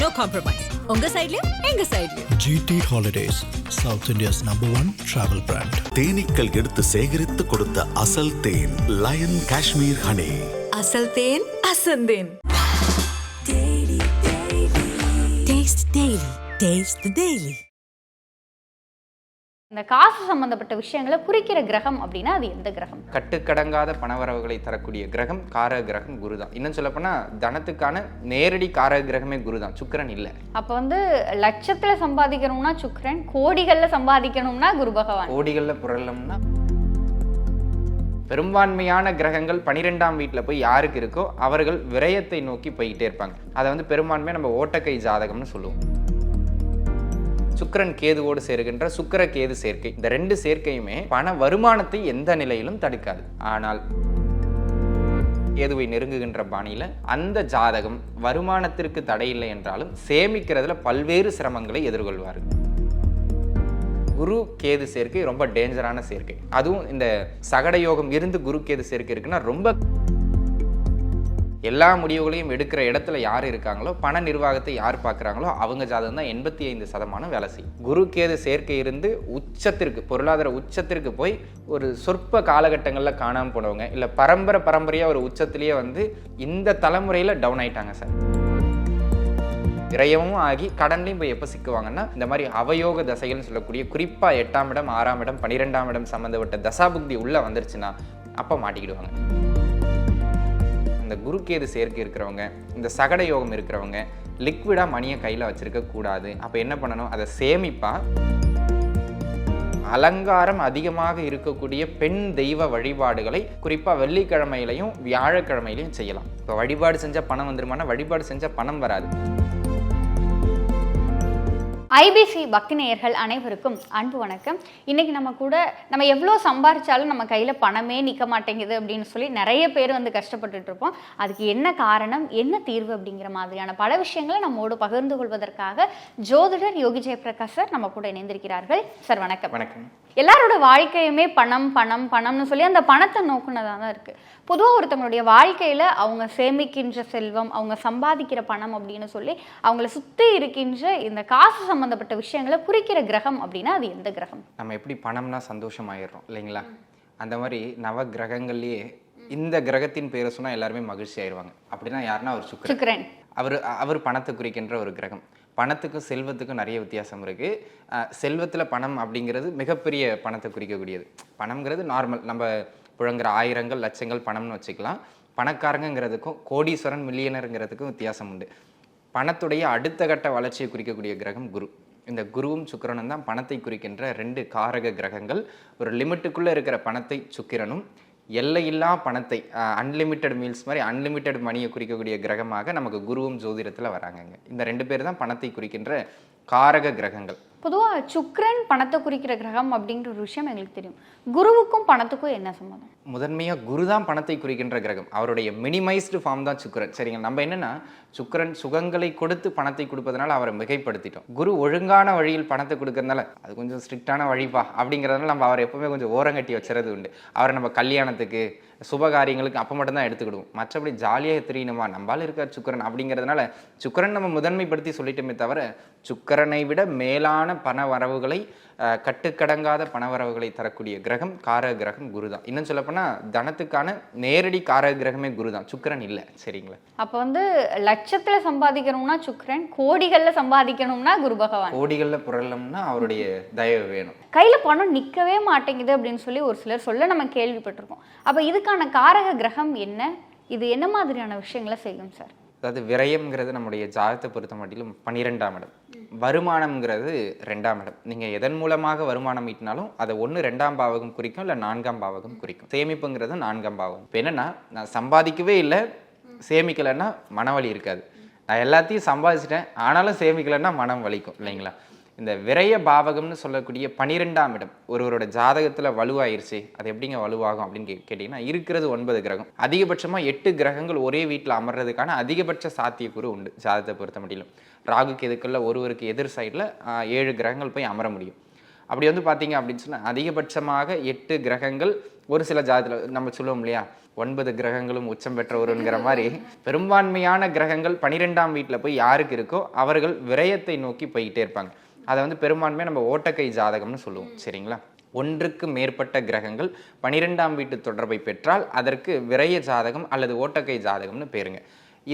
No compromise உங்க சைடுலயும் எங்க சைடுலயும் GT Holidays, South India's number one travel brand. தேனீக்கள் எடுத்து சேகரித்து கொடுத்த அசல் தேன் லயன் காஷ்மீர் ஹனி அசல் தேன் அசந்தேன் டேஸ்ட் டெய்லி டேஸ்ட் டெய்லி இந்த காசு சம்பந்தப்பட்ட விஷயங்களை குறிக்கிற கிரகம் அப்படின்னா அது எந்த கிரகம்? கட்டுக்கடங்காத பணவரவுகளை தரக்கூடிய கிரகம் காரக கிரகம் குரு தான் இன்னும் சொல்லப்போனால் தனத்துக்கான நேரடி காரக கிரகமே குரு தான் சுக்கிரன் இல்லை. அப்ப வந்து லட்சத்துல சம்பாதிக்கணும்னா சுக்கிரன் கோடிகள்ல சம்பாதிக்கணும்னா குரு பகவான். கோடிகளில் புரளம்னா பெரும்பான்மையான கிரகங்கள் பனிரெண்டாம் வீட்டில் போய் யாருக்கு இருக்கோ அவர்கள் விரயத்தை நோக்கி போய்கிட்டே இருப்பாங்க. அதை வந்து பெரும்பான்மையாக நம்ம ஓட்டக்கை ஜாதகம்னு சொல்லுவோம். சுக்கிரன் கேதுவோடு சேருகின்ற சுக்கர கேது சேர்க்கை. இந்த ரெண்டு சேர்க்கையுமே பண வருமானத்தை எந்த நிலையிலும் தடுக்காது. ஆனால் கேதுவை நெருங்குகின்ற பாணியில அந்த ஜாதகம் வருமானத்திற்கு தடையில்லை என்றாலும் சேமிக்கிறதுல பல்வேறு சிரமங்களை எதிர்கொள்வார்கள் குரு கேது சேர்க்கை ரொம்ப டேஞ்சரான சேர்க்கை. அதுவும் இந்த சகட யோகம் இருந்து குரு கேது சேர்க்கை இருக்குன்னா ரொம்ப எல்லா முடிவுகளையும் எடுக்கிற இடத்துல யார் இருக்காங்களோ பண நிர்வாகத்தை யார் பார்க்குறாங்களோ அவங்க ஜாதகம் தான் எண்பத்தி ஐந்து சதமானம் வேலை செய்யும். குரு கேது சேர்க்கை இருந்து உச்சத்திற்கு பொருளாதார உச்சத்திற்கு போய் ஒரு சொற்ப காலகட்டங்களில் காணாமல் போனவங்க இல்லை பரம்பரை பரம்பரையாக ஒரு உச்சத்திலேயே வந்து இந்த தலைமுறையில் டவுன் ஆயிட்டாங்க சார். விரயமும் ஆகி கடன்லையும் போய் எப்போ சிக்குவாங்கன்னா இந்த மாதிரி அவயோக தசைகள்னு சொல்லக்கூடிய குறிப்பாக எட்டாம் இடம் ஆறாம் இடம் பன்னிரெண்டாம் இடம் சம்மந்தப்பட்ட தசாபுக்தி உள்ளே வந்துருச்சுன்னா அப்போ மாட்டிக்கிடுவாங்க. இந்த குருக்கேது சேர்க்கை இருக்கிறவங்க இந்த சகட யோகம் இருக்கிறவங்க லிக்விடாக மணியை கையில் வச்சிருக்க கூடாது. அப்போ என்ன பண்ணணும்? அதை சேமிப்பா. அலங்காரம் அதிகமாக இருக்கக்கூடிய பெண் தெய்வ வழிபாடுகளை குறிப்பாக வெள்ளிக்கிழமையிலையும் வியாழக்கிழமையிலையும் செய்யலாம். இப்போ வழிபாடு செஞ்சால் பணம் வந்துருமானா வழிபாடு செஞ்சால் பணம் வராது. ஐபிசி பக்தி நேயர்கள் அனைவருக்கும் அன்பு வணக்கம். இன்னைக்கு நம்ம கூட நம்ம எவ்வளோ சம்பாரிச்சாலும் நம்ம கையில் பணமே நிற்க மாட்டேங்குது அப்படின்னு சொல்லி நிறைய பேர் வந்து கஷ்டப்பட்டுட்டு இருப்போம். அதுக்கு என்ன காரணம் என்ன தீர்வு அப்படிங்கிற மாதிரியான பல விஷயங்களை நம்மோடு பகிர்ந்து கொள்வதற்காக ஜோதிடர் யோகி ஜெயபிரகாஷ் சார் நம்ம கூட இணைந்திருக்கிறார்கள். சார் வணக்கம். வணக்கம். எல்லாரோட வாழ்க்கையுமே பணம் பணம் பணம்னு சொல்லி அந்த பணத்தை நோக்குனதாக தான் இருக்குது பொதுவாக ஒருத்தவங்களுடைய வாழ்க்கையில் அவங்க சேமிக்கின்ற செல்வம் அவங்க சம்பாதிக்கிற பணம் அப்படின்னு சொல்லி அவங்கள சுற்றி இருக்கின்ற இந்த காசு சம்மந்தப்பட்ட விஷயங்களை குறிக்கிற கிரகம் அப்படின்னா அது எந்த கிரகம்? நம்ம எப்படி பணம்னா சந்தோஷமாயிடுறோம் இல்லைங்களா? அந்த மாதிரி நவ கிரகங்கள்லயே இந்த கிரகத்தின் பேரை சொன்னால் எல்லாருமே மகிழ்ச்சி ஆயிடுவாங்க. அப்படின்னா யாருன்னா அவர் சுக்கிரன். அவர் அவர் பணத்தை குறிக்கின்ற ஒரு கிரகம். பணத்துக்கும் செல்வத்துக்கும் நிறைய வித்தியாசம் இருக்குது செல்வத்தில் பணம் அப்படிங்கிறது மிகப்பெரிய பணத்தை குறிக்கக்கூடியது. பணம்ங்கிறது நார்மல் நம்ம புழங்குற ஆயிரங்கள் லட்சங்கள் பணம்னு வச்சுக்கலாம். பணக்காரங்கிறதுக்கும் கோடீஸ்வரன் மில்லியனருங்கிறதுக்கும் வித்தியாசம் உண்டு. பணத்துடைய அடுத்த கட்ட வளர்ச்சியை குறிக்கக்கூடிய கிரகம் குரு. இந்த குருவும் சுக்கிரனும் தான் பணத்தை குறிக்கின்ற ரெண்டு காரக கிரகங்கள். ஒரு லிமிட்டுக்குள்ளே இருக்கிற பணத்தை சுக்கிரனும் எல்லையில்லா பணத்தை அன்லிமிட்டெட் மீல்ஸ் மாதிரி அன்லிமிட்டெட் மணியை குறிக்கக்கூடிய கிரகமாக நமக்கு குருவும் ஜோதிடத்தில் வராங்கங்க. இந்த ரெண்டு பேர் தான் பணத்தை குறிக்கின்ற காரக கிரகங்கள். பொதுவாக சுக்ரன் பணத்தை குறிக்கிற கிரகம் அப்படிங்கிற ஒரு விஷயம் எங்களுக்கு தெரியும். குருவுக்கும் பணத்துக்கும் என்ன சம்மந்தம்? முதன்மையாக குரு தான் பணத்தை குறிக்கின்ற கிரகம். அவருடைய மினிமைஸ்டு ஃபார்ம் தான் சுக்கிரன் சரிங்க நம்ம என்னென்னா சுக்கிரன் சுகங்களை கொடுத்து பணத்தை கொடுப்பதனால அவரை மிகைப்படுத்திட்டோம். குரு ஒழுங்கான வழியில் பணத்தை கொடுக்கறதுனால அது கொஞ்சம் ஸ்ட்ரிக்டான வழிப்பா அப்படிங்கிறதுனால நம்ம அவரை எப்பவுமே கொஞ்சம் ஓரங்கட்டி வச்சுறது உண்டு. அவரை நம்ம கல்யாணத்துக்கு சுபகாரியங்களுக்கு அப்போ மட்டும்தான் எடுத்துக்கிடுவோம். மற்றபடி ஜாலியாக தெரியணுமா? நம்பால் இருக்கார் சுக்கிரன் அப்படிங்கிறதுனால சுக்கிரன் நம்ம முதன்மைப்படுத்தி சொல்லிட்டோமே தவிர சுக்கரனை விட மேலான பண வரவுகளை கட்டுக்கடங்காத பண வரவுகளை தரக்கூடிய கிரகம் காரக கிரகம் குரு தான் இன்னும் சொல்லப்போனால் தனத்துக்கான நேரடி காரக கிரகமே குரு தான் சுக்கிரன் இல்லை. சரிங்களா? அப்போ வந்து லட்சத்துல சம்பாதிக்கணும்னா சுக்கிரன் கோடிகள்ல சம்பாதிக்கணும்னா குரு பகவான். கோடிகளில் புரளம்னா அவருடைய தயவு வேணும். கையில பணம் நிக்கவே மாட்டேங்குது அப்படின்னு சொல்லி ஒரு சிலர் சொல்ல நம்ம கேள்விப்பட்டிருக்கோம். அப்ப இதுக்கான காரக கிரகம் என்ன? இது என்ன மாதிரியான விஷயங்களை செய்யும் சார்? அதாவது விரயம்ங்கிறது நம்முடைய ஜாதகத்தை பொறுத்த மட்டிலும் பன்னிரெண்டாம் இடம். வருமானம்ங்கிறது ரெண்டாம் இடம். நீங்கள் எதன் மூலமாக வருமானம் ஈட்டினாலும் அதை ஒன்று ரெண்டாம் பாவகம் குறிக்கும் இல்லை நான்காம் பாவகம் குறிக்கும். சேமிப்புங்கிறது நான்காம் பாவகம். இப்போ என்னென்னா நான் சம்பாதிக்கவே இல்லை சேமிக்கலைன்னா மனவழி இருக்காது. நான் எல்லாத்தையும் சம்பாதிச்சிட்டேன் ஆனாலும் சேமிக்கலைன்னா மனம் வலிக்கும் இல்லைங்களா? இந்த விரய பாவகம்னு சொல்லக்கூடிய பனிரெண்டாம் இடம் ஒருவரோட ஜாதகத்தில் வலுவாயிருச்சு. அது எப்படிங்க வலுவாகும் அப்படின்னு கே கேட்டிங்கன்னா இருக்கிறது ஒன்பது கிரகம். அதிகபட்சமாக எட்டு கிரகங்கள் ஒரே வீட்டில் அமர்றதுக்கான அதிகபட்ச சாத்தியக்கூறு உண்டு ஜாதகத்தை பொறுத்த முடியலும் ராகு கேதுக்களில் ஒருவருக்கு எதிர் சைடில் ஏழு கிரகங்கள் போய் அமர முடியும். அப்படி வந்து பார்த்தீங்க அப்படின்னு சொன்னால் அதிகபட்சமாக எட்டு கிரகங்கள் ஒரு சில ஜாதத்தில் நம்ம சொல்லுவோம் இல்லையா? ஒன்பது கிரகங்களும் உச்சம் பெற்றவருங்கிற மாதிரி பெரும்பான்மையான கிரகங்கள் பனிரெண்டாம் வீட்டில் போய் யாருக்கு இருக்கோ அவர்கள் விரயத்தை நோக்கி போய்கிட்டே இருப்பாங்க. அதை வந்து பெரும்பான்மையாக நம்ம ஓட்டக்கை ஜாதகம்னு சொல்லுவோம். சரிங்களா? ஒன்றுக்கு மேற்பட்ட கிரகங்கள் பனிரெண்டாம் வீட்டு தொடர்பை பெற்றால் அதற்கு விரய ஜாதகம் அல்லது ஓட்டக்கை ஜாதகம்னு பேருங்க.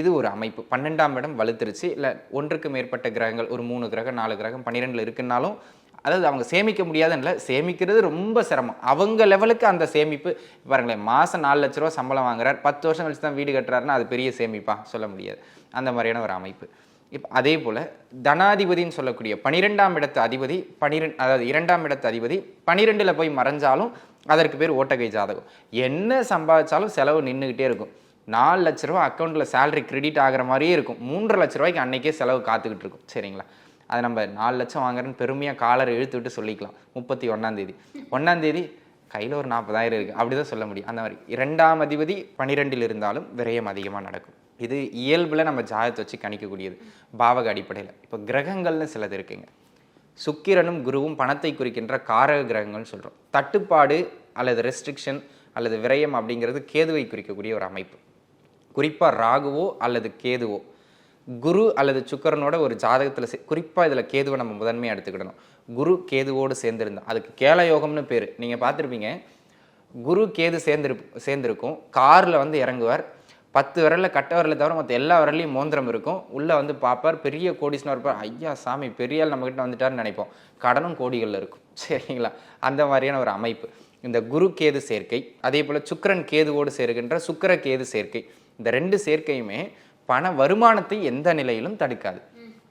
இது ஒரு அமைப்பு. பன்னெண்டாம் இடம் வலுத்துருச்சு. இல்லை ஒன்றுக்கு மேற்பட்ட கிரகங்கள் ஒரு மூணு கிரகம் நாலு கிரகம் பன்னிரெண்டில் இருக்குன்னாலும் அதாவது அவங்க சேமிக்க முடியாதுன்னு இல்லை சேமிக்கிறது ரொம்ப சிரமம். அவங்க லெவலுக்கு அந்த சேமிப்பு பாருங்களேன் மாதம் நாலு லட்ச ரூபா சம்பளம் வாங்குறார் பத்து வருஷம் கழிச்சு தான் வீடு கட்டுறாருன்னா அது பெரிய சேமிப்பா சொல்ல முடியாது. அந்த மாதிரியான ஒரு அமைப்பு. இப்போ அதே போல் தனாதிபதின்னு சொல்லக்கூடிய பனிரெண்டாம் இடத்து அதிபதி பனிரெண்டு அதாவது இரண்டாம் இடத்து அதிபதி பனிரெண்டில் போய் மறைஞ்சாலும் அதற்கு பேர் ஓட்டகை ஜாதகம். என்ன சம்பாதிச்சாலும் செலவு நின்றுக்கிட்டே இருக்கும். நாலு லட்ச ரூபா அக்கௌண்ட்டில் சேலரி கிரெடிட் ஆகிற மாதிரியே இருக்கும். மூன்றரை லட்ச ரூபாய்க்கு அன்றைக்கே செலவு காத்துக்கிட்டு இருக்கும். சரிங்களா? அது நம்ம நாலு லட்சம் வாங்குறேன்னு பெருமையாக காலரை இழுத்து விட்டு சொல்லிக்கலாம். முப்பத்தி ஒன்றாந்தேதி ஒன்றாந்தேதி கையில் ஒரு நாற்பதாயிரம் இருக்குது அப்படி தான் சொல்ல முடியும். அந்த மாதிரி இரண்டாம் அதிபதி பனிரெண்டில் இருந்தாலும் விரயம் அதிகமாக நடக்கும். இது இயல்பில் நம்ம ஜாதகத்தை வச்சு கணிக்கக்கூடியது. பாவக அடிப்படையில். இப்போ கிரகங்கள்னு சிலது இருக்குங்க. சுக்கிரனும் குருவும் பணத்தை குறிக்கின்ற காரக கிரகங்கள்னு சொல்கிறோம் தட்டுப்பாடு அல்லது ரெஸ்ட்ரிக்ஷன் அல்லது விரயம் அப்படிங்கிறது கேதுவை குறிக்கக்கூடிய ஒரு அமைப்பு. குறிப்பாக ராகுவோ அல்லது கேதுவோ. குரு அல்லது சுக்கரனோட ஒரு ஜாதகத்தில் குறிப்பாக இதில் கேதுவை நம்ம முதன்மையாக எடுத்துக்கிடணும். குரு கேதுவோடு சேர்ந்திருந்தா அதுக்கு கேளயோகம்னு பேர். நீங்கள் பார்த்துருப்பீங்க. குரு கேது சேர்ந்திரு சேர்ந்திருக்கும். காரில் வந்து இறங்குவார். பத்து விரலில் கட்ட விரலை தவிர மற்ற எல்லா விரலையும் மோந்திரம் இருக்கும். உள்ளே வந்து பார்ப்பார். பெரிய கோடிஸ்னா இருப்பார். ஐயா சாமி பெரிய ஆள் நம்மக்கிட்ட வந்துட்டார்னு நினைப்போம். கடனும் கோடிகளில் இருக்கும். சரிங்களா? அந்த மாதிரியான ஒரு அமைப்பு. இந்த குரு கேது சேர்க்கை அதே போல் சுக்கிரன் கேதுவோடு சேர்க்கின்ற சுக்கர கேது சேர்க்கை இந்த ரெண்டு சேர்க்கையுமே பண வருமானத்தை எந்த நிலையிலும் தடுக்காது.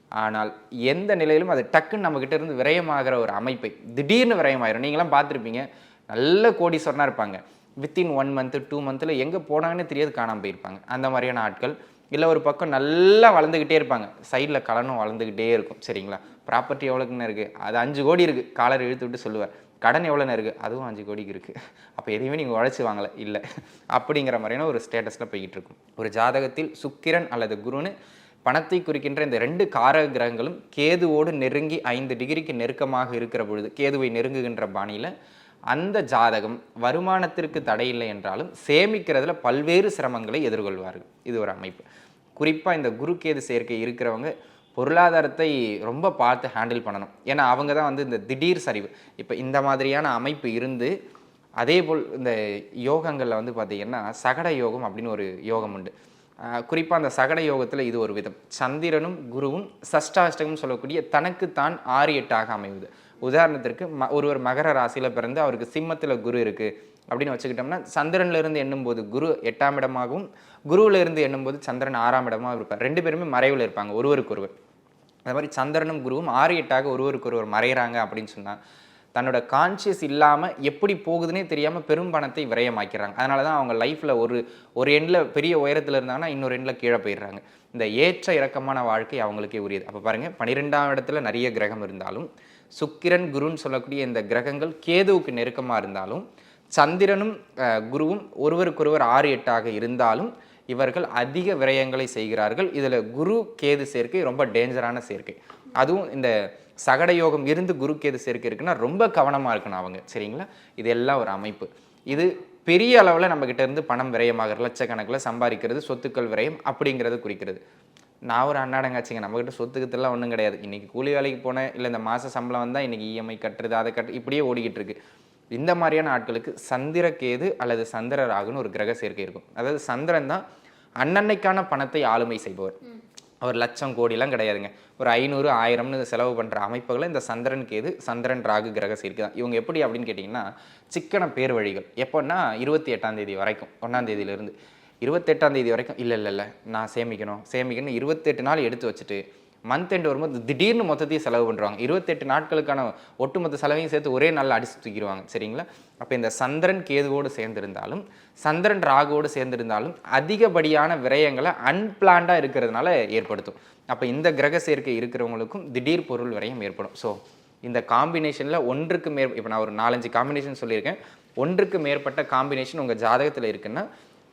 ஆனால் எந்த நிலையிலும் அது டக்குன்னு நம்மக்கிட்ட இருந்து விரயமாகிற ஒரு அமைப்பை திடீர்னு விரயமாயிரும். நீங்களாம் பார்த்துருப்பீங்க. நல்ல கோடீஸ்வரனாக இருப்பாங்க. வித்தின் ஒன் மந்த்து டூ மந்த்தில் எங்கே போனாங்கன்னு தெரியாது காணாமல் போயிருப்பாங்க. அந்த மாதிரியான ஆட்கள். இல்லை ஒரு பக்கம் நல்லா வளர்ந்துக்கிட்டே இருப்பாங்க. சைடில் கலனும் வளர்ந்துக்கிட்டே இருக்கும் சரிங்களா? ப்ராப்பர்ட்டி எவ்வளோக்குன்னு இருக்குது அது அஞ்சு கோடி இருக்குது காலர் இழுத்து விட்டு சொல்லுவார். கடன் எவ்வளோன்னு இருக்குது அதுவும் அஞ்சு கோடிக்கு இருக்குது அப்போ எதையுமே நீங்கள் உழைச்சி வாங்கலை. இல்லை. அப்படிங்கிற மாதிரியான ஒரு ஸ்டேட்டஸில் போய்கிட்டு இருக்கும். ஒரு ஜாதகத்தில் சுக்கிரன் அல்லது குருன்னு பணத்தை குறிக்கின்ற இந்த ரெண்டு காரக கிரகங்களும் கேதுவோடு நெருங்கி ஐந்து டிகிரிக்கு நெருக்கமாக இருக்கிற பொழுது கேதுவை நெருங்குகின்ற பாணியில் அந்த ஜாதகம் வருமானத்திற்கு தடையில்லை என்றாலும் சேமிக்கிறதுல பல்வேறு சிரமங்களை எதிர்கொள்வார்கள். இது ஒரு அமைப்பு. குறிப்பாக இந்த குருக்கேது சேர்க்கை இருக்கிறவங்க பொருளாதாரத்தை ரொம்ப பார்த்து ஹேண்டில் பண்ணணும். ஏன்னா அவங்க தான் வந்து இந்த திடீர் சரிவு. இப்போ இந்த மாதிரியான அமைப்பு இருந்து அதே போல் இந்த யோகங்களில் வந்து பார்த்திங்கன்னா சகட யோகம் அப்படின்னு ஒரு யோகம் உண்டு. குறிப்பாக அந்த சகட யோகத்தில் இது ஒரு விதம். சந்திரனும் குருவும் சஷ்டாஷ்டகம் சொல்லக்கூடிய தனக்குத்தான் ஆறு எட்டாக அமைவது. உதாரணத்திற்கு ம ஒருவர் மகர ராசியில் பிறந்து அவருக்கு சிம்மத்தில் குரு இருக்குது அப்படின்னு வச்சுக்கிட்டோம்னா சந்திரன்லேருந்து எண்ணும்போது குரு எட்டாம் இடமாகவும் குருவிலேருந்து எண்ணும்போது சந்திரன் ஆறாம் இடமாக இருப்பார். ரெண்டு பேருமே மறைவில் இருப்பாங்க ஒருவருக்கு ஒருவர் அது மாதிரி சந்திரனும் குருவும் ஆறு எட்டாக ஒருவருக்கு ஒருவர் மறைகிறாங்க அப்படின்னு சொன்னால் தன்னோட கான்சியஸ் இல்லாமல் எப்படி போகுதுன்னே தெரியாமல் பெரும் பணத்தை விரயமாக்கிறாங்க அதனால தான் அவங்க லைஃப்பில் ஒரு ஒரு எண்டில் பெரிய உயரத்தில் இருந்தாங்கன்னா இன்னொரு எண்டில் கீழே போயிடுறாங்க. இந்த ஏற்ற இறக்கமான வாழ்க்கை அவங்களுக்கே உரியது. அப்போ பாருங்கள் பன்னிரெண்டாம் இடத்துல நிறைய கிரகம் இருந்தாலும் சுக்கிரன் குருன்னு சொல்லக்கூடிய இந்த கிரகங்கள் கேதுவுக்கு நெருக்கமாக இருந்தாலும் சந்திரனும் குருவும் ஒருவருக்கொருவர் ஆறு எட்டாக இருந்தாலும் இவர்கள் அதிக விரயங்களை செய்கிறார்கள். இதில் குரு கேது சேர்க்கை ரொம்ப டேஞ்சரான சேர்க்கை. அதுவும் இந்த சகட யோகம் இருந்து குரு கேது சேர்க்கை இருக்குன்னா ரொம்ப கவனமாக இருக்கணும் அவங்க. சரிங்களா? இதெல்லாம் ஒரு அமைப்பு. இது பெரிய அளவில் நம்மக்கிட்ட இருந்து பணம் விரயமாகிற லட்சக்கணக்கில் சம்பாதிக்கிறது சொத்துக்கள் விரயம் அப்படிங்கிறது குறிக்கிறது. நான் ஒரு அண்ணாடங்காச்சிங்க நம்மக்கிட்ட சொத்துக்கத்தெல்லாம் ஒன்றும் கிடையாது. இன்றைக்கி கூலி வேலைக்கு போனேன் இல்லை இந்த மாத சம்பளம் வந்தால் இன்றைக்கி இஎம்ஐ கட்டுறது அதை கட்டு இப்படியே ஓடிக்கிட்டு இருக்கு இந்த மாதிரியான ஆட்களுக்கு சந்திர கேது அல்லது சந்திர ராகுன்னு ஒரு கிரக சேர்க்கை இருக்கும். அதாவது சந்திரன் தான் அன்னன்னைக்கான பணத்தை ஆளுமை செய்பவர். அவர் லட்சம் கோடிலாம் கிடையாதுங்க. ஒரு ஐநூறு ஆயிரம்னு செலவு பண்ணுற அமைப்புகளை இந்த சந்திரன் கேது சந்திரன் ராகு கிரக சேர்க்கை தான். இவங்க எப்படி அப்படின்னு கேட்டிங்கன்னா சிக்கன பேர் வழிகள். எப்போன்னா இருபத்தி எட்டாம் தேதி வரைக்கும் ஒன்றாம் தேதியிலேருந்து. இருபத்தெட்டாம் தேதி வரைக்கும் இல்லை இல்லை இல்லை நான் சேமிக்கணும். சேமிக்கணும் இருபத்தெட்டு நாள் எடுத்து வச்சுட்டு மந்த் எண்ட் வரும்போது திடீர்னு மொத்தத்தையும் செலவு பண்ணுறாங்க இருபத்தெட்டு நாட்களுக்கான ஒட்டுமொத்த செலவையும் சேர்த்து ஒரே நாளில் அடிச்சு தூக்கிடுவாங்க சரிங்களா? அப்போ இந்த சந்திரன் கேதுவோடு சேர்ந்திருந்தாலும் சந்திரன் ராகுவோடு சேர்ந்திருந்தாலும் அதிகப்படியான விரயங்களை அன்பிளான்டாக இருக்கிறதுனால ஏற்படுத்தும். அப்போ இந்த கிரக சேர்க்கை இருக்கிறவங்களுக்கும் திடீர் பொருள் விரயம் ஏற்படும். ஸோ இந்த காம்பினேஷனில் ஒன்றுக்கு மேற் இப்போ நான் ஒரு நாலஞ்சு காம்பினேஷன் சொல்லியிருக்கேன். ஒன்றுக்கு மேற்பட்ட காம்பினேஷன் உங்கள் ஜாதகத்தில் இருக்குன்னா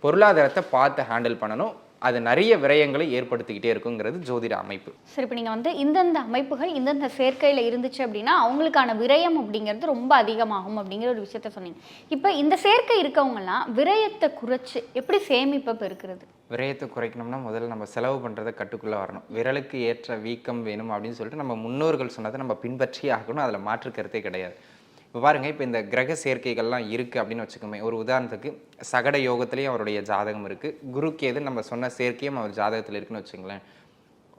பொருளாதாரத்தை பார்த்து ஹேண்டில் பண்ணணும். அது நிறைய விரயங்களை ஏற்படுத்திக்கிட்டே இருக்குங்கிறது ஜோதிட அமைப்பு. சரி இப்போ நீங்கள் வந்து இந்தந்த அமைப்புகள் இந்தந்த சேர்க்கையில் இருந்துச்சு அப்படின்னா அவங்களுக்கான விரயம் அப்படிங்கிறது ரொம்ப அதிகமாகும் அப்படிங்கிற ஒரு விஷயத்த சொன்னீங்க. இப்போ இந்த சேர்க்கை இருக்கவங்கலாம் விரயத்தை குறைச்சு எப்படி சேமிப்பை பெருக்கிறது? விரயத்தை குறைக்கணும்னா முதல்ல நம்ம செலவு பண்ணுறதை கட்டுக்குள்ளே வரணும். விரலுக்கு ஏற்ற வீக்கம் வேணும் அப்படின்னு சொல்லிட்டு நம்ம முன்னோர்கள் சொன்னதை நம்ம பின்பற்றியே ஆகணும். அதில் மாற்று கருத்தே கிடையாது. இப்போ பாருங்கள் இப்போ இந்த கிரக சேர்க்கைகள்லாம் இருக்குது அப்படின்னு வச்சுக்கோமே ஒரு உதாரணத்துக்கு சகட யோகத்துலேயும் அவருடைய ஜாதகம் இருக்குது குருக்கேது நம்ம சொன்ன சேர்க்கையும் அவர் ஜாதகத்தில் இருக்குன்னு வச்சுங்களேன்.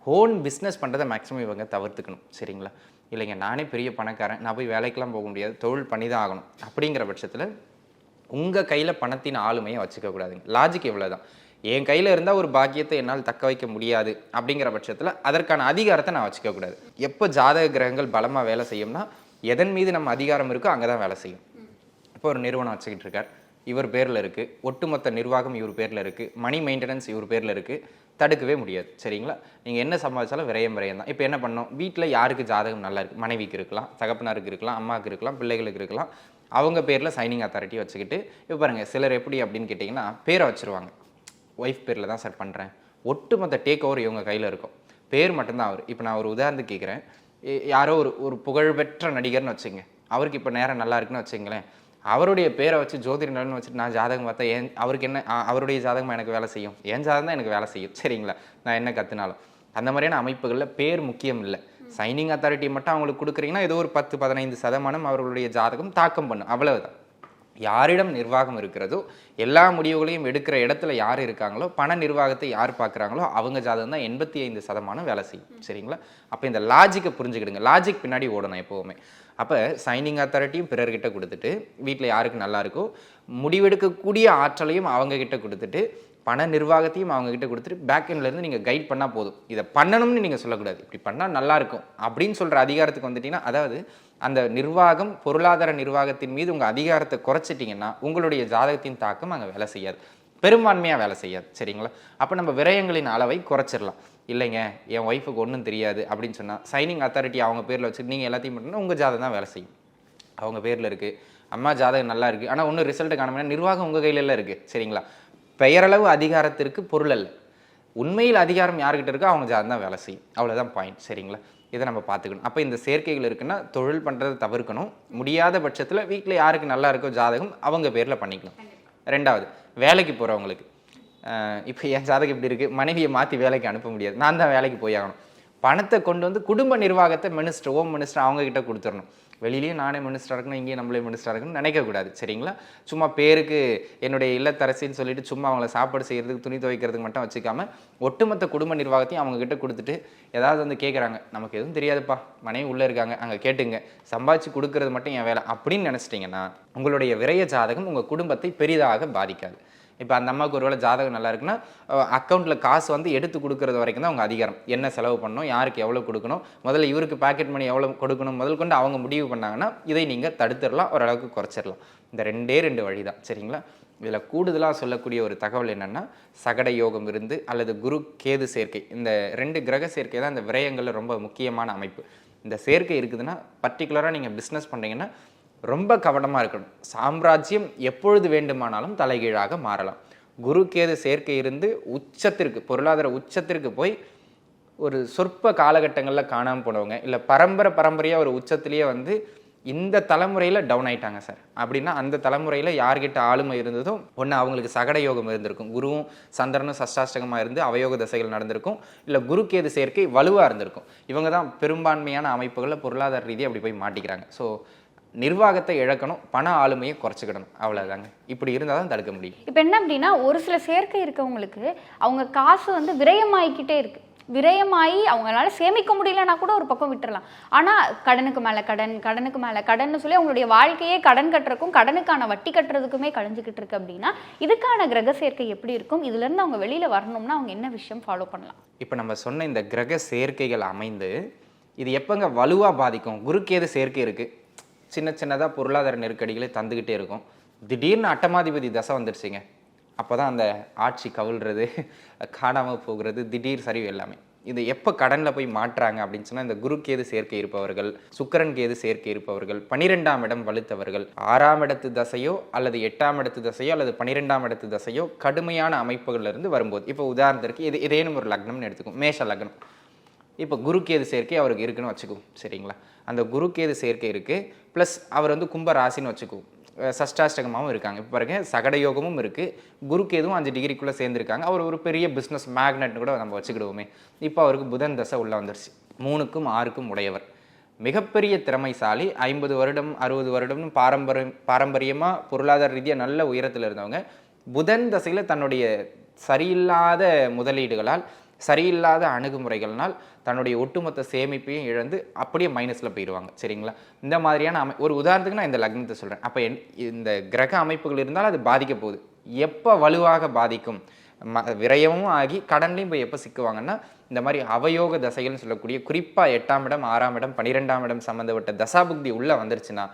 ஹோன் பிஸ்னஸ் பண்ணுறதை மேக்ஸிமம் இவங்க தவிர்த்துக்கணும் சரிங்களா? இல்லைங்க நானே பெரிய பணக்காரன் நான் போய் வேலைக்கெல்லாம் போக முடியாது தொழில் பண்ணி தான் ஆகணும். அப்படிங்கிற பட்சத்தில் உங்கள் கையில் பணத்தின் ஆளுமையை வச்சுக்கக்கூடாதுங்க லாஜிக் இவ்வளோ தான் என் கையில் இருந்தால் ஒரு பாக்கியத்தை என்னால் தக்க வைக்க முடியாது அப்படிங்கிற பட்சத்தில் அதற்கான அதிகாரத்தை நான் வச்சுக்கக்கூடாது எப்போ ஜாதக கிரகங்கள் பலமாக வேலை செய்யும்னா எதன் மீது நம்ம அதிகாரம் இருக்கோ அங்கே தான் வேலை செய்யும். இப்போ ஒரு நிறுவனம் வச்சுக்கிட்டு இருக்கார். இவர் பேரில் இருக்குது ஒட்டுமொத்த நிர்வாகம் இவர் பேரில் இருக்குது மணி மெயின்டெனன்ஸ் இவர் பேரில் இருக்குது தடுக்கவே முடியாது. சரிங்களா? நீங்கள் என்ன சம்பாதிச்சாலும் விரயம் விரயம் தான். இப்போ என்ன பண்ணோம் வீட்டில் யாருக்கு ஜாதகம் நல்லா இருக்குது மனைவிக்கு இருக்கலாம் தகப்பனாருக்கு இருக்கலாம் அம்மாவுக்கு இருக்கலாம் பிள்ளைகளுக்கு இருக்கலாம். அவங்க பேரில் சைனிங் அத்தாரிட்டி வச்சுக்கிட்டு இப்போ பாருங்கள் சிலர் எப்படி அப்படின்னு கேட்டிங்கன்னா பேரை வச்சுருவாங்க. ஒய்ஃப் பேரில் தான் சார் பண்ணுறேன் ஒட்டுமொத்த டேக் ஓவர் இவங்க கையில் இருக்கும். பேர் மட்டும்தான் அவர். இப்போ நான் ஒரு உதாரணத்துக்கு கேட்குறேன் யாரோ ஒரு ஒரு புகழ்பெற்ற நடிகர்னு வச்சுங்க. அவருக்கு இப்போ நேரம் நல்லா இருக்குன்னு வச்சுங்களேன். அவருடைய பேரை வச்சு ஜோதிட நலன்னு வச்சுட்டு நான் ஜாதகம் பார்த்தா ஏன் அவருக்கு என்ன அவருடைய ஜாதகமாக எனக்கு வேலை செய்யும்? என் ஜாதகம் தான் எனக்கு வேலை செய்யும். சரிங்களா? நான் என்ன கற்றுனாலும் அந்த மாதிரியான அமைப்புகளில் பேர் முக்கியம் இல்லை. சைனிங் அத்தாரிட்டி மட்டும் அவங்களுக்கு கொடுக்குறீங்கன்னா ஏதோ ஒரு பத்து பதினைந்து சதமானம் அவர்களுடைய ஜாதகம் தாக்கம் பண்ணும். அவ்வளவுதான். யாரிடம் நிர்வாகம் இருக்கிறதோ எல்லா முடிவுகளையும் எடுக்கிற இடத்துல யார் இருக்காங்களோ பண நிர்வாகத்தை யார் பார்க்குறாங்களோ அவங்க ஜாதகம் தான் எண்பத்தி ஐந்து சதமானம் வேலை செய்யும். சரிங்களா? அப்போ இந்த லாஜிக்கை புரிஞ்சுக்கிடுங்க. லாஜிக் பின்னாடி ஓடணும் எப்போவுமே. அப்போ சைனிங் அத்தாரிட்டியும் பிறர்கிட்ட கொடுத்துட்டு வீட்டில் யாருக்கு நல்லா இருக்கோ முடிவெடுக்கக்கூடிய ஆற்றலையும் அவங்க கிட்ட கொடுத்துட்டு பண நிர்வாகத்தையும் அவங்கக்கிட்ட கொடுத்துட்டு பேக் இருந்து நீங்கள் கைட் பண்ணால் போதும். இதை பண்ணணும்னு நீங்கள் சொல்லக்கூடாது. இப்படி பண்ணால் நல்லாயிருக்கும் அப்படின்னு சொல்கிற அதிகாரத்துக்கு வந்துட்டீங்கன்னா அதாவது அந்த நிர்வாகம் பொருளாதார நிர்வாகத்தின் மீது உங்கள் அதிகாரத்தை குறைச்சிட்டிங்கன்னா உங்களுடைய ஜாதகத்தின் தாக்கம் அங்கே வேலை செய்யாது. பெரும்பான்மையாக வேலை செய்யாது. சரிங்களா? அப்போ நம்ம விரயங்களின் அளவை குறைச்சிடலாம். இல்லைங்க என் ஒய்ஃபுக்கு ஒன்றும் தெரியாது அப்படின்னு சொன்னால் சைனிங் அத்தாரிட்டி அவங்க பேரில் வச்சு நீங்கள் எல்லாத்தையும் பண்ணணும் உங்கள் ஜாதகம் தான் வேலை செய்யும். அவங்க பேரில் இருக்குது அம்மா ஜாதகம் நல்லா இருக்குது ஆனால் ஒன்றும் ரிசல்ட்டு காண நிர்வாகம் உங்கள் கையிலலாம் இருக்குது சரிங்களா? பெயரளவு அதிகாரத்திற்கு பொருள் அல்ல. உண்மையில் அதிகாரம் யார்கிட்ட இருக்கோ அவங்க ஜாதகம் தான் வேலை செய்யும். அவ்வளோதான் பாயிண்ட் சரிங்களா? இதை நம்ம பார்த்துக்கணும். அப்போ இந்த சேர்க்கைகள் இருக்குன்னா தொழில் பண்ணுறதை தவிர்க்கணும். முடியாத பட்சத்தில் வீட்டில் யாருக்கு நல்லா இருக்கோ ஜாதகம் அவங்க பேரில் பண்ணிக்கணும். ரெண்டாவது வேலைக்கு போகிறவங்களுக்கு இப்போ என் ஜாதகம் இப்படி இருக்குது மனைவியை மாற்றி வேலைக்கு அனுப்ப முடியாது. நான் தான் வேலைக்கு போய் ஆகணும். பணத்தை கொண்டு வந்து குடும்ப நிர்வாகத்தை மினிஸ்டர் ஹோம் மினிஸ்டர் அவங்க கிட்ட கொடுத்துடணும். வெளியிலேயும் நானே மினிஸ்டராக இருக்கணும் இங்கேயும் நம்மளே மினிஸ்டராக இருக்கணும்னு நினைக்கக்கூடாது சரிங்களா? சும்மா பேருக்கு என்னுடைய இல்லத்தரசின்னு சொல்லிட்டு சும்மா அவங்கள சாப்பாடு செய்கிறதுக்கு துணி துவைக்கிறதுக்கு மட்டும் வச்சுக்காம ஒட்டுமொத்த குடும்ப நிர்வாகத்தையும் அவங்க கிட்ட கொடுத்துட்டு ஏதாவது வந்து கேட்குறாங்க நமக்கு எதுவும் தெரியாதுப்பா. மனைவி உள்ளே இருக்காங்க. அங்கே கேட்டுங்க. சம்பாதிச்சு கொடுக்கறது மட்டும் என் வேலை. அப்படின்னு நினச்சிட்டிங்கன்னா உங்களுடைய விரய ஜாதகம் உங்கள் குடும்பத்தை பெரிதாக பாதிக்காது. இப்போ அந்த அம்மாவுக்கு ஒருவேளை ஜாதகம் நல்லா இருக்குன்னா அக்கௌண்ட்டில் காசு வந்து எடுத்து கொடுக்கறது வரைக்கும் தான் அவங்க அதிகாரம். என்ன செலவு பண்ணணும் யாருக்கு எவ்வளோ கொடுக்கணும் முதல்ல இவருக்கு பாக்கெட் மணி எவ்வளோ கொடுக்கணும் முதல் கொண்டு அவங்க முடிவு பண்ணாங்கன்னா இதை நீங்கள் தடுத்துடலாம் ஓரளவுக்கு குறைச்சிடலாம். இந்த ரெண்டே ரெண்டு வழி தான் சரிங்களா? இதில் கூடுதலாக சொல்லக்கூடிய ஒரு தகவல் என்னென்னா சகட யோகம் இருந்து அல்லது குரு கேது சேர்க்கை. இந்த ரெண்டு கிரக சேர்க்கை தான் இந்த விரயங்களில் ரொம்ப முக்கியமான அமைப்பு. இந்த சேர்க்கை இருக்குதுன்னா பர்டிகுலராக நீங்கள் பிஸ்னஸ் பண்ணுறீங்கன்னா ரொம்ப கவனமாக இருக்கணும். சாம்ராஜ்யம் எப்பொழுது வேண்டுமானாலும் தலைகீழாக மாறலாம். குரு கேது சேர்க்கை இருந்து உச்சத்திற்கு பொருளாதார உச்சத்திற்கு போய் ஒரு சொற்ப காலகட்டங்களில் காணாமல் போனவங்க இல்லை பரம்பரை பரம்பரையாக ஒரு உச்சத்திலேயே வந்து இந்த தலைமுறையில் டவுன் ஆயிட்டாங்க சார் அப்படின்னா அந்த தலைமுறையில் யார்கிட்ட ஆளுமை இருந்ததோ ஒன்று அவங்களுக்கு சகட யோகம் இருந்திருக்கும். குருவும் சந்திரனும் சஷ்டாஷ்டகமாக இருந்து அவயோக தசைகள் நடந்திருக்கும். இல்லை குரு கேது சேர்க்கை வலுவாக இருந்திருக்கும். இவங்க தான் பெரும்பான்மையான அமைப்புகளில் பொருளாதார ரீதியாக அப்படி போய் மாட்டிக்கிறாங்க. ஸோ நிர்வாகத்தை இழக்கணும் பண ஆளுமையை குறைச்சிக்கிடணும். அவ்வளோதாங்க இப்படி இருந்தால் தான் தடுக்க முடியும். இப்போ என்ன அப்படின்னா ஒரு சில சேர்க்கை இருக்கவங்களுக்கு அவங்க காசு வந்து விரயமாயிக்கிட்டே இருக்கு. விரயமாயி அவங்களால சேமிக்க முடியலன்னா கூட ஒரு பக்கம் விட்டுறலாம். ஆனால் கடனுக்கு மேலே கடன் கடனுக்கு மேலே கடன்னு சொல்லி அவங்களுடைய வாழ்க்கையே கடன் கட்டுறதுக்கும் கடனுக்கான வட்டி கட்டுறதுக்குமே கழிஞ்சுக்கிட்டு இருக்கு அப்படின்னா இதுக்கான கிரக சேர்க்கை எப்படி இருக்கும்? இதுலேருந்து அவங்க வெளியில் வரணும்னா அவங்க என்ன விஷயம் ஃபாலோ பண்ணலாம்? இப்போ நம்ம சொன்ன இந்த கிரக சேர்க்கைகள் அமைந்து இது எப்போங்க வலுவாக பாதிக்கும்? குருக்கேது சேர்க்கை இருக்குது சின்ன சின்னதாக பொருளாதார நெருக்கடிகளை தந்துக்கிட்டே இருக்கும். திடீர்னு அட்டமாதிபதி தசை வந்துடுச்சிங்க அப்போ தான் அந்த ஆட்சி கவிழ்றது காணாமல் போகிறது திடீர் சரிவு எல்லாமே. இது எப்போ கடனில் போய் மாட்டுறாங்க அப்படின்னு சொன்னால் இந்த குரு கேது சேர்க்கை இருப்பவர்கள் சுக்கரன் கேது சேர்க்கை இருப்பவர்கள் பனிரெண்டாம் இடம் வலுத்தவர்கள் ஆறாம் இடத்து தசையோ அல்லது எட்டாம் இடத்து தசையோ அல்லது பனிரெண்டாம் இடத்து தசையோ கடுமையான அமைப்புகள்ல இருந்து வரும்போது இப்போ உதாரணத்திற்கு இது இதேனும் ஒரு லக்னம்னு எடுத்துக்கும் மேஷ லக்னம். இப்போ குருக்கேது சேர்க்கை அவருக்கு இருக்குன்னு வச்சுக்குவோம் சரிங்களா? அந்த குருக்கேது சேர்க்கை இருக்குது ப்ளஸ் அவர் வந்து கும்ப ராசின்னு வச்சுக்குவோம் சஷ்டாஷ்டகமாகவும் இருக்காங்க. இப்போ பாருங்க சகட யோகமும் இருக்குது குருக்கேதும் அஞ்சு டிகிரிக்குள்ளே சேர்ந்துருக்காங்க அவர் ஒரு பெரிய பிஸ்னஸ் மேக்னெட்னு கூட நம்ம வச்சுக்கிடுவோமே. இப்போ அவருக்கு புதன் தசை உள்ளே வந்துருச்சு. மூணுக்கும் ஆறுக்கும் உடையவர். மிகப்பெரிய திறமைசாலி ஐம்பது வருடம் அறுபது வருடம்னு பாரம்பரியம் பாரம்பரியமாக பொருளாதார ரீதியாக நல்ல உயரத்தில் இருந்தவங்க புதன் தசையில் தன்னுடைய சரியில்லாத முதலீடுகளால் சரியில்லாத அணுகுமுறைகள்னால் தன்னுடைய ஒட்டுமொத்த சேமிப்பையும் இழந்து அப்படியே மைனஸில் போயிடுவாங்க. சரிங்களா? இந்த மாதிரியான அமை ஒரு உதாரணத்துக்கு நான் இந்த லக்னத்தை சொல்கிறேன் அப்போ என் இந்த கிரக அமைப்புகள் இருந்தால் அது பாதிக்க போகுது. எப்போ வலுவாக பாதிக்கும்? ம விரயமும் ஆகி கடன்லையும் போய் எப்போ சிக்குவாங்கன்னா இந்த மாதிரி அவயோக தசைகள்னு சொல்லக்கூடிய குறிப்பாக எட்டாம் இடம் ஆறாம் இடம் பன்னிரெண்டாம் இடம் சம்மந்தப்பட்ட தசாபுக்தி உள்ளே வந்துருச்சுன்னா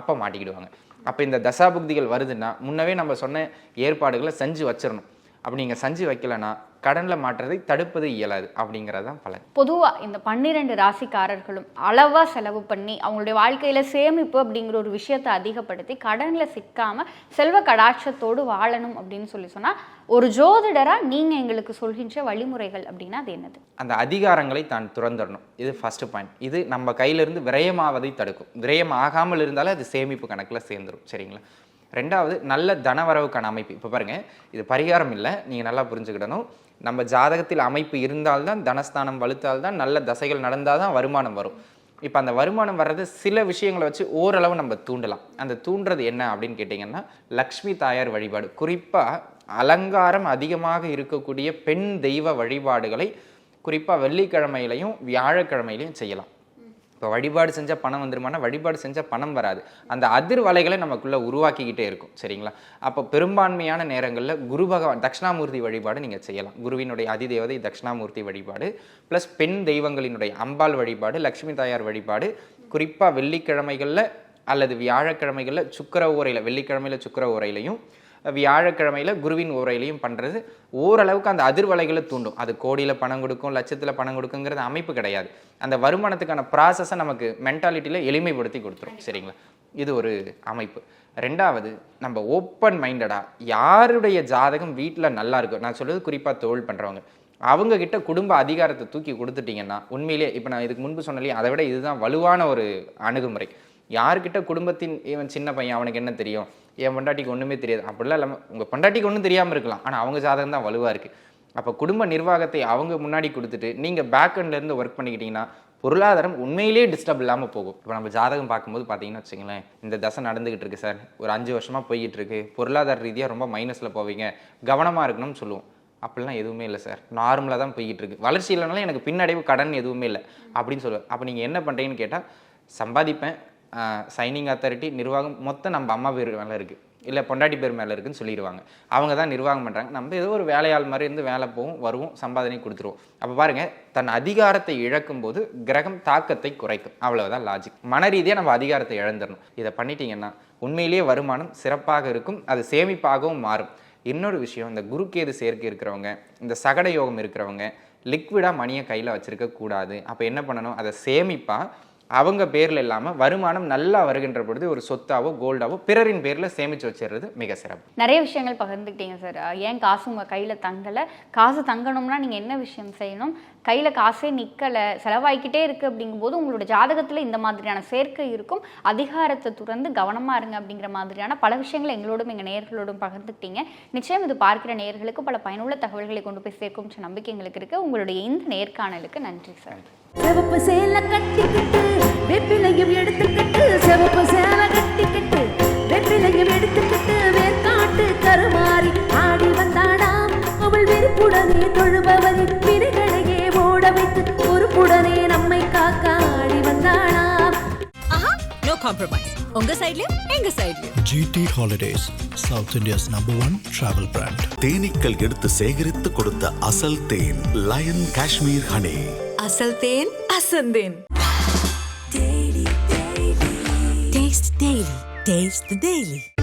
அப்போ மாட்டிக்கிடுவாங்க. அப்போ இந்த தசாபுக்திகள் வருதுன்னா முன்னவே நம்ம சொன்ன ஏற்பாடுகளை செஞ்சு வச்சிடணும் அப்படி நீங்கள் செஞ்சு வைக்கலன்னா கடனில் மாட்டுறதை தடுப்பது இயலாது அப்படிங்கிறது தான் பலன். பொதுவாக இந்த பன்னிரெண்டு ராசிக்காரர்களும் அளவாக செலவு பண்ணி அவங்களுடைய வாழ்க்கையில் சேமிப்பு அப்படிங்கிற ஒரு விஷயத்தை அதிகப்படுத்தி கடனில் சிக்காம செல்வ கடாட்சத்தோடு வாழணும் அப்படின்னு சொல்லி சொன்னால் ஒரு ஜோதிடராக நீங்கள் எங்களுக்கு சொல்கின்ற வழிமுறைகள் அப்படின்னா அது என்னது? அந்த அதிகாரங்களை தான் துறந்துடணும். இது ஃபர்ஸ்ட் பாயிண்ட் இது நம்ம கையிலிருந்து விரயமாவதை தடுக்கும். விரயம் ஆகாமல் இருந்தாலும் அது சேமிப்பு கணக்கில் சேர்ந்துரும். சரிங்களா? ரெண்டாவது நல்ல தனவரவுக்கான அமைப்பு. இப்போ பாருங்க இது பரிகாரம் இல்லை நீங்கள் நல்லா புரிஞ்சுக்கிடணும். நம்ம ஜாதகத்தில் அமைப்பு இருந்தால்தான் தனஸ்தானம் வலுத்தால்தான் நல்ல தசைகள் நடந்தால் தான் வருமானம் வரும். இப்போ அந்த வருமானம் வர்றது சில விஷயங்களை வச்சு ஓரளவு நம்ம தூண்டலாம். அந்த தூண்டுறது என்ன அப்படின்னு கேட்டிங்கன்னா லக்ஷ்மி தாயார் வழிபாடு. குறிப்பாக அலங்காரம் அதிகமாக இருக்கக்கூடிய பெண் தெய்வ வழிபாடுகளை குறிப்பாக வெள்ளிக்கிழமையிலையும் வியாழக்கிழமையிலையும் செய்யலாம். இப்போ வழிபாடு செஞ்சால் பணம் வந்துருமானா வழிபாடு செஞ்சால் பணம் வராது. அந்த அதிர்வலைகளை நமக்குள்ளே உருவாக்கிக்கிட்டே இருக்கும் சரிங்களா? அப்போ பெரும்பான்மையான நேரங்களில் குரு பகவான் தட்சிணாமூர்த்தி வழிபாடு நீங்கள் செய்யலாம். குருவினுடைய அதிதேவதை தட்சிணாமூர்த்தி வழிபாடு ப்ளஸ் பெண் தெய்வங்களினுடைய அம்பாள் வழிபாடு லக்ஷ்மி தாயார் வழிபாடு குறிப்பாக வெள்ளிக்கிழமைகளில் அல்லது வியாழக்கிழமைகளில் சுக்கர உரையில் வெள்ளிக்கிழமையில் சுக்கர உரையிலையும் வியாழக்கிழமையில் குருவின் ஓரையிலையும் பண்ணுறது ஓரளவுக்கு அந்த அதிர்வலைகளை தூண்டும். அது கோடியில் பணம் கொடுக்கும் லட்சத்தில் பணம் கொடுக்குங்கிறது அமைப்பு கிடையாது. அந்த வருமானத்துக்கான ப்ராசஸை நமக்கு மென்டாலிட்டியில் எளிமைப்படுத்தி கொடுத்துரும். சரிங்களா? இது ஒரு அமைப்பு. ரெண்டாவது நம்ம ஓப்பன் மைண்டடாக யாருடைய ஜாதகம் வீட்டில் நல்லா இருக்கும் நான் சொல்றது குறிப்பாக தொழில் பண்ணுறவங்க அவங்க கிட்ட குடும்ப அதிகாரத்தை தூக்கி கொடுத்துட்டீங்கன்னா உண்மையிலேயே இப்போ நான் இதுக்கு முன்பு சொன்னலையே அதை விட இதுதான் வலுவான ஒரு அணுகுமுறை. யார்கிட்ட குடும்பத்தின் இவன் சின்ன பையன் அவனுக்கு என்ன தெரியும்? என் பொண்டாட்டிக்கு ஒன்றுமே தெரியாது. அப்படிலாம் இல்லாமல் உங்கள் பொண்டாட்டிக்கு ஒன்றும் தெரியாமல் இருக்கலாம். ஆனால் அவங்க ஜாதகம் தான் வலுவாக இருக்குது அப்போ குடும்ப நிர்வாகத்தை அவங்க முன்னாடி கொடுத்துட்டு நீங்கள் பேக் ஒர்க் பண்ணிக்கிட்டீங்கன்னா பொருளாதாரம் உண்மையிலேயே டிஸ்டர்ப் இல்லாமல் போகும். இப்போ நம்ம ஜாதகம் பார்க்கும்போது பார்த்தீங்கன்னா வச்சுங்களேன் இந்த தசை நடந்துகிட்டு இருக்கு சார். ஒரு அஞ்சு வருஷமாக போய்கிட்டு இருக்கு. பொருளாதார ரீதியாக ரொம்ப மைனஸில் போவீங்க. கவனமாக இருக்கணும்னு சொல்லுவோம். அப்படிலாம் எதுவுமே இல்லை சார். நார்மலாக தான் போய்கிட்டு இருக்கு. வளர்ச்சி இல்லைனாலும் எனக்கு பின்னடைவு கடன் எதுவுமே இல்லை. அப்படின்னு சொல்லுவேன். அப்போ நீங்கள் என்ன பண்ணுறீங்கன்னு கேட்டால் சம்பாதிப்பேன். சைனிங் அத்தாரிட்டி நிர்வாகம் மொத்தம் நம்ம அம்மா பேர் மேலே இருக்குது இல்லை பொண்டாட்டி பேர் மேலே இருக்குன்னு சொல்லிடுவாங்க. அவங்க தான் நிர்வாகம் பண்ணுறாங்க நம்ம ஏதோ ஒரு வேலையாள் மாதிரி இருந்து வேலை போவோம் வருவோம் சம்பாதனை கொடுத்துருவோம். அப்போ பாருங்கள் தன் அதிகாரத்தை இழக்கும் போது கிரகம் தாக்கத்தை குறைக்கும். அவ்வளவுதான் லாஜிக் மன ரீதியாக நம்ம அதிகாரத்தை இழந்துடணும். இதை பண்ணிட்டீங்கன்னா உண்மையிலேயே வருமானம் சிறப்பாக இருக்கும் அது சேமிப்பாகவும் மாறும். இன்னொரு விஷயம் இந்த குருக்கேது சேர்க்கை இருக்கிறவங்க இந்த சகட யோகம் இருக்கிறவங்க லிக்விடாக மணியை கையில் வச்சுருக்க கூடாது. அப்போ என்ன பண்ணணும்? அதை சேமிப்பாக அவங்க பேரில் இல்லாமல் வருமானம் நல்லா வருகின்ற பொழுது ஒரு சொத்தாவோ கோல்டாவோ பிறரின் பேரில் சேமித்து வச்சிடுறது மிக சிறப்பு. நிறைய விஷயங்கள் பகிர்ந்துக்கிட்டீங்க சார் ஏன் காசு உங்கள் கையில் தங்கலை? காசு தங்கணும்னா நீங்கள் என்ன விஷயம் செய்யணும்? கையில் காசே நிற்கலை செலவாய்க்கிட்டே இருக்குது அப்படிங்கும்போது உங்களோட ஜாதகத்தில் இந்த மாதிரியான சேர்க்கை இருக்கும். அதிகாரத்தை துறந்து கவனமாக இருங்க அப்படிங்கிற மாதிரியான பல விஷயங்களை எங்களோடும் எங்கள் நேயர்களோடும் பகிர்ந்துக்கிட்டீங்க. நிச்சயம் இது பார்க்கிற நேயர்களுக்கு பல பயனுள்ள தகவல்களை கொண்டு போய் சேர்க்கும் நம்பிக்கை எங்களுக்கு இருக்குது உங்களுடைய இந்த நேர்காணலுக்கு நன்றி சார் சிவப்பு சேலை கட்டிக்கிட்டு வெப்பிலையும் எடுத்துக்கிட்டு சிவப்பு சேலை கட்டிக்கிட்டு வெப்பிலையும் எடுத்துக்கிட்டு வேர்க்காட்டு கருமாறி ஆடி வந்தாடாம் அவள் வெறுப்புடனே தொழுபவரின் வினைகளையே ஓட வைத்து பொறுப்புடனே நம்மை காக்க ஆடி வந்தாடாம் ஆஹா நோ காம்ப்ரமைஸ் உங்க சைடுலயும் எங்க சைடுலயும் GT Holidays, South India's number one travel brand. தேனீக்கள் எடுத்து சேகரித்து கொடுத்த அசல் தேன் லயன் காஷ்மீர் ஹனி அசல் தேன் அசந்தேன். Taste the Daily.